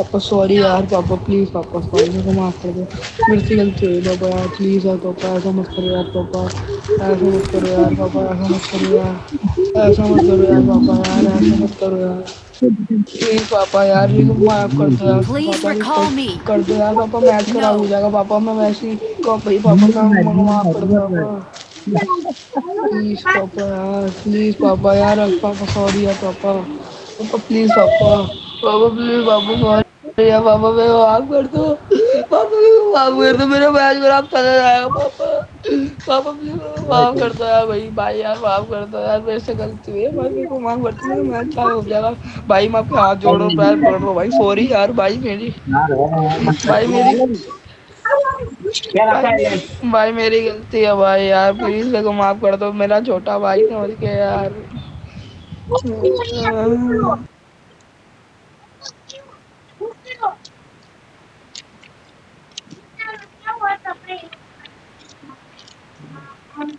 पापा सॉरी यार पापा प्लीज़ पापा सॉरी मेरे को माफ़ कर दो। मेरे से गलती हुई पापा यार प्लीज़ यार पापा ऐसा मत करो यार पापा। ऐसा मत करो यार पापा ऐसा मत करो यार। ऐसा मत करो यार पापा यार ऐसा मत करो यार। प्लीज़ पापा यार मेरे को माफ़ कर दो यार। पापा कर, दो यार पापा मैच खराब हो जाएगा पापा मैं वैसे ही पापा का को माफ़ कर दो प्लीज़ पापा यार प्लीज़ पापा यार पापा सॉरी यार पापा। पापा प्लीज़ पापा। पापा प्लीज़ पापा सॉरी यार पापा मेरे को माफ़ कर दो। पापा मेरे को माफ़ कर दो। मेरा मैच खराब चला जाएगा पापा। पापा मेरे को माफ़ कर दो यार भाई। भाई यार माफ़ कर दो यार। मेरे से गलती हुई है। भाई मेरे को माफ़ कर दो। मेरा मैच खराब हो जाएगा भाई मैं आपके हाथ जोड़ रहा हूँ पैर पकड़ भाई सॉरी यार भाई मेरी भाई मेरी भाई, भाई मेरी गलती है भाई यार। प्लीज़ मेरे को माफ़ कर दो। मेरा छोटा भाई समझ के यार। Yeah.